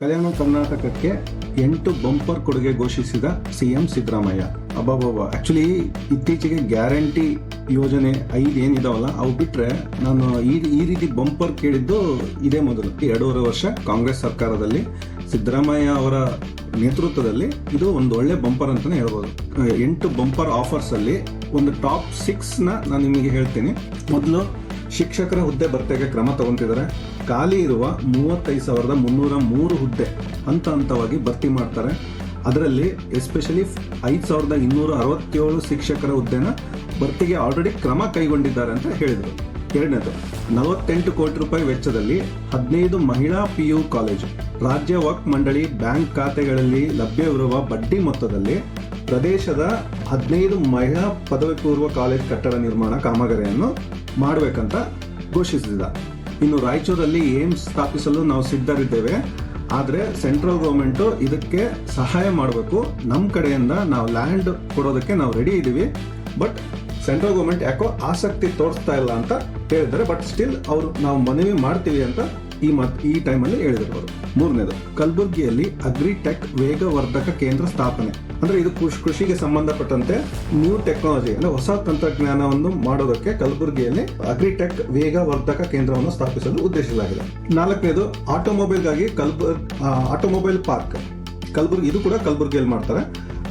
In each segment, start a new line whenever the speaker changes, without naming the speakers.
ಕಲ್ಯಾಣ ಕರ್ನಾಟಕಕ್ಕೆ ಎಂಟು ಬಂಪರ್ ಕೊಡುಗೆ ಘೋಷಿಸಿದ ಸಿಎಂ ಸಿದ್ದರಾಮಯ್ಯ. ಅಬ್ಬಾಬಾಬ ಆಕ್ಚುಲಿ ಇತ್ತೀಚೆಗೆ ಗ್ಯಾರಂಟಿ ಯೋಜನೆ ಐದು ಏನಿದಾವಲ್ಲ, ಅವು ಬಿಟ್ರೆ ನಾನು ಈ ಈ ರೀತಿ ಬಂಪರ್ ಕೇಳಿದ್ದು ಇದೇ ಮೊದಲು. ಎರಡೂವರೆ ವರ್ಷ ಕಾಂಗ್ರೆಸ್ ಸರ್ಕಾರದಲ್ಲಿ ಸಿದ್ದರಾಮಯ್ಯ ಅವರ ನೇತೃತ್ವದಲ್ಲಿ ಇದು ಒಂದು ಒಳ್ಳೆ ಬಂಪರ್ ಅಂತಾನೆ ಹೇಳ್ಬೋದು. ಎಂಟು ಬಂಪರ್ ಆಫರ್ಸ್ ಅಲ್ಲಿ ಒಂದು ಟಾಪ್ ಸಿಕ್ಸ್ ನಾನು ನಿಮಗೆ ಹೇಳ್ತೀನಿ. ಮೊದಲು ಶಿಕ್ಷಕರ ಹುದ್ದೆ ಭರ್ತಿಗೆ ಕ್ರಮ ತಗೊಂತಿದ್ದಾರೆ ಖಾಲಿ ಇರುವ ಮೂವತ್ತೈದು ಸಾವಿರದ ಮುನ್ನೂರ ಮೂರು ಹುದ್ದೆ ಹಂತ ಹಂತವಾಗಿ ಭರ್ತಿ ಮಾಡ್ತಾರೆ. ಅದರಲ್ಲಿ ಎಸ್ಪೆಷಲಿ ಐದು ಸಾವಿರದ ಇನ್ನೂರ ಅರವತ್ತೇಳು ಶಿಕ್ಷಕರ ಹುದ್ದೆನ ಭರ್ತಿಗೆ ಆಲ್ರೆಡಿ ಕ್ರಮ ಕೈಗೊಂಡಿದ್ದಾರೆ ಅಂತ ಹೇಳಿದರು. ಎರಡನೇದು, ನಲವತ್ತೆಂಟು ಕೋಟಿ ರೂಪಾಯಿ ವೆಚ್ಚದಲ್ಲಿ ಹದಿನೈದು ಮಹಿಳಾ ಪಿ ಯು ಕಾಲೇಜು. ರಾಜ್ಯ ವಕ್ ಮಂಡಳಿ ಬ್ಯಾಂಕ್ ಖಾತೆಗಳಲ್ಲಿ ಲಭ್ಯವಿರುವ ಬಡ್ಡಿ ಮೊತ್ತದಲ್ಲಿ ಪ್ರದೇಶದ ಹದಿನೈದು ಮಹಿಳಾ ಪದವಿ ಪೂರ್ವ ಕಾಲೇಜ್ ಕಟ್ಟಡ ನಿರ್ಮಾಣ ಕಾಮಗಾರಿಯನ್ನು ಮಾಡಬೇಕಂತ ಘೋಷಿಸಿದ. ಇನ್ನು ರಾಯಚೂರಲ್ಲಿ ಏಮ್ಸ್ ಸ್ಥಾಪಿಸಲು ನಾವು ಸಿದ್ಧರಿದ್ದೇವೆ. ಆದರೆ ಸೆಂಟ್ರಲ್ ಗೌರ್ಮೆಂಟು ಇದಕ್ಕೆ ಸಹಾಯ ಮಾಡಬೇಕು. ನಮ್ಮ ಕಡೆಯಿಂದ ನಾವು ಲ್ಯಾಂಡ್ ಕೊಡೋದಕ್ಕೆ ನಾವು ರೆಡಿ ಇದ್ದೀವಿ ಬಟ್ ಸೆಂಟ್ರಲ್ ಗೌರ್ಮೆಂಟ್ ಯಾಕೋ ಆಸಕ್ತಿ ತೋರಿಸ್ತಾ ಇಲ್ಲ ಅಂತ ಹೇಳಿದ್ದಾರೆ. ಬಟ್ ಸ್ಟಿಲ್ ಅವರು ನಾವು ಮನವಿ ಮಾಡ್ತೀವಿ ಅಂತ ಈ ಮತ್, ಈ ಟೈಮಲ್ಲಿ ಹೇಳಿದ್ರು ಅವರು. ಮೂರನೇದು, ಕಲಬುರಗಿಯಲ್ಲಿ ಅಗ್ರಿಟೆಕ್ ವೇಗವರ್ಧಕ ಕೇಂದ್ರ ಸ್ಥಾಪನೆ. ಅಂದ್ರೆ ಇದು ಕೃಷಿ ಕೃಷಿಗೆ ಸಂಬಂಧಪಟ್ಟಂತೆ ನ್ಯೂ ಟೆಕ್ನಾಲಜಿ ಅಂದ್ರೆ ಹೊಸ ತಂತ್ರಜ್ಞಾನವನ್ನು ಮಾಡೋದಕ್ಕೆ ಕಲಬುರಗಿಯಲ್ಲಿ ಅಗ್ರಿಟೆಕ್ ವೇಗವರ್ಧಕ ಕೇಂದ್ರವನ್ನು ಸ್ಥಾಪಿಸಲು ಉದ್ದೇಶಿಸಲಾಗಿದೆ. ನಾಲ್ಕನೇದು ಆಟೋಮೊಬೈಲ್ಗಾಗಿ ಕಲ್ಬುರ್ ಆಟೋಮೊಬೈಲ್ ಪಾರ್ಕ್ ಕಲಬುರ್ಗಿ ಇದು ಕೂಡ ಕಲಬುರಗಿಯಲ್ಲಿ ಮಾಡ್ತಾರೆ.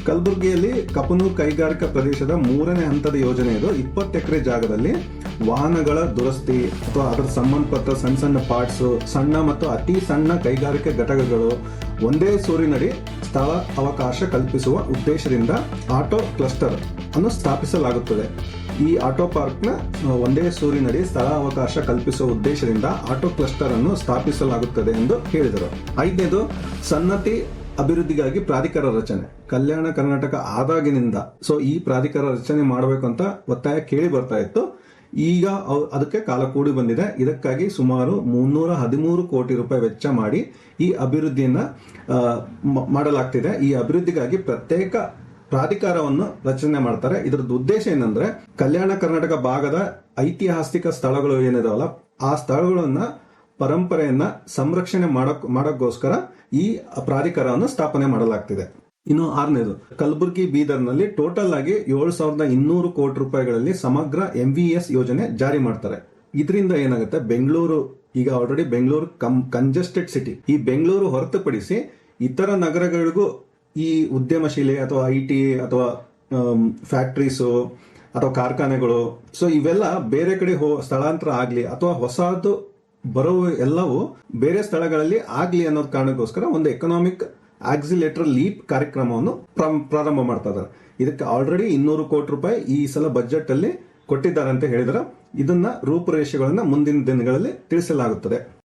ಕಲಬುರಗಿಯಲ್ಲಿ ಕಪನೂ ಕೈಗಾರಿಕಾ ಪ್ರದೇಶದ ಮೂರನೇ ಹಂತದ ಯೋಜನೆ ಇದು. ಇಪ್ಪತ್ತು ಎಕರೆ ಜಾಗದಲ್ಲಿ ವಾಹನಗಳ ದುರಸ್ತಿ ಅಥವಾ ಅದರ ಸಂಬಂಧಪಟ್ಟ ಸಣ್ಣ ಸಣ್ಣ ಪಾರ್ಟ್ಸ್ ಸಣ್ಣ ಮತ್ತು ಅತಿ ಸಣ್ಣ ಕೈಗಾರಿಕೆ ಘಟಕಗಳು ಒಂದೇ ಸೂರಿನಡಿ ಸ್ಥಳ ಅವಕಾಶ ಕಲ್ಪಿಸುವ ಉದ್ದೇಶದಿಂದ ಆಟೋ ಕ್ಲಸ್ಟರ್ ಅನ್ನು ಸ್ಥಾಪಿಸಲಾಗುತ್ತದೆ. ಈ ಆಟೋ ಪಾರ್ಕ್ನ ಒಂದೇ ಸೂರಿನಡಿ ಸ್ಥಳ ಅವಕಾಶ ಕಲ್ಪಿಸುವ ಉದ್ದೇಶದಿಂದ ಆಟೋ ಕ್ಲಸ್ಟರ್ ಅನ್ನು ಸ್ಥಾಪಿಸಲಾಗುತ್ತದೆ ಎಂದು ಹೇಳಿದರು. ಐದನೇದು, ಸನ್ನತಿ ಅಭಿವೃದ್ಧಿಗಾಗಿ ಪ್ರಾಧಿಕಾರ ರಚನೆ. ಕಲ್ಯಾಣ ಕರ್ನಾಟಕ ಆದಾಗಿನಿಂದ. ಸೊ, ಈ ಪ್ರಾಧಿಕಾರ ರಚನೆ ಮಾಡಬೇಕು ಅಂತ ಒತ್ತಾಯ ಕೇಳಿ ಬರ್ತಾ ಇತ್ತು. ಈಗ ಅದಕ್ಕೆ ಕಾಲ ಕೂಡಿ ಬಂದಿದೆ. ಇದಕ್ಕಾಗಿ ಸುಮಾರು ಮುನ್ನೂರ ಹದಿಮೂರು ಕೋಟಿ ರೂಪಾಯಿ ವೆಚ್ಚ ಮಾಡಿ ಈ ಅಭಿವೃದ್ಧಿಯನ್ನ ಮಾಡಲಾಗ್ತಿದೆ. ಈ ಅಭಿವೃದ್ಧಿಗಾಗಿ ಪ್ರತ್ಯೇಕ ಪ್ರಾಧಿಕಾರವನ್ನು ರಚನೆ ಮಾಡ್ತಾರೆ. ಇದರದ್ದು ಉದ್ದೇಶ ಏನಂದ್ರೆ, ಕಲ್ಯಾಣ ಕರ್ನಾಟಕ ಭಾಗದ ಐತಿಹಾಸಿಕ ಸ್ಥಳಗಳು ಏನಿದಾವಲ್ಲ, ಆ ಸ್ಥಳಗಳನ್ನ ಪರಂಪರೆಯನ್ನ ಸಂರಕ್ಷಣೆ ಮಾಡಕ್, ಮಾಡೋಕ್ಕೋಸ್ಕರ ಈ ಪ್ರಾಧಿಕಾರವನ್ನು ಸ್ಥಾಪನೆ ಮಾಡಲಾಗ್ತಿದೆ. ಇನ್ನು ಆರನೇದು, ಕಲಬುರಗಿ ಬೀದರ್ನಲ್ಲಿ ಟೋಟಲ್ ಆಗಿ ಏಳು ಸಾವಿರದ ಇನ್ನೂರು ಕೋಟಿ ರೂಪಾಯಿಗಳಲ್ಲಿ ಸಮಗ್ರ ಎಂ ವಿ ಎಸ್ ಯೋಜನೆ ಜಾರಿ ಮಾಡ್ತಾರೆ. ಇದರಿಂದ ಏನಾಗುತ್ತೆ? ಬೆಂಗಳೂರು, ಈಗ ಆಲ್ರೆಡಿ ಬೆಂಗಳೂರು ಕಂ ಕಂಜೆಸ್ಟೆಡ್ ಸಿಟಿ ಈ ಬೆಂಗಳೂರು ಹೊರತುಪಡಿಸಿ ಇತರ ನಗರಗಳಿಗೂ ಈ ಉದ್ಯಮಶೀಲೆ ಅಥವಾ ಐ ಟಿ ಅಥವಾ ಫ್ಯಾಕ್ಟ್ರೀಸು ಅಥವಾ ಕಾರ್ಖಾನೆಗಳು ಸೊ ಇವೆಲ್ಲ ಬೇರೆ ಕಡೆ ಹೋ, ಸ್ಥಳಾಂತರ ಆಗಲಿ ಅಥವಾ ಹೊಸದು ಬರೋ ಎಲ್ಲವೂ ಬೇರೆ ಸ್ಥಳಗಳಲ್ಲಿ ಆಗಲಿ ಅನ್ನೋದು ಕಾರಣಕ್ಕೋಸ್ಕರ ಒಂದು ಎಕನಾಮಿಕ್ ಆಕ್ಸಿಲೇಟರ್ ಲೀಪ್ ಕಾರ್ಯಕ್ರಮವನ್ನು ಪ್ರಾರಂಭ- ಮಾಡ್ತಾ ಇದ್ದಾರೆ. ಇದಕ್ಕೆ ಆಲ್ರೆಡಿ ಇನ್ನೂರು ಕೋಟಿ ರೂಪಾಯಿ ಈ ಸಲ ಬಜೆಟ್ ಅಲ್ಲಿ ಕೊಟ್ಟಿದ್ದಾರೆ ಅಂತ ಹೇಳಿದ್ರೆ ಇದನ್ನ ರೂಪುರೇಷೆಗಳನ್ನ ಮುಂದಿನ ದಿನಗಳಲ್ಲಿ ತಿಳಿಸಲಾಗುತ್ತದೆ.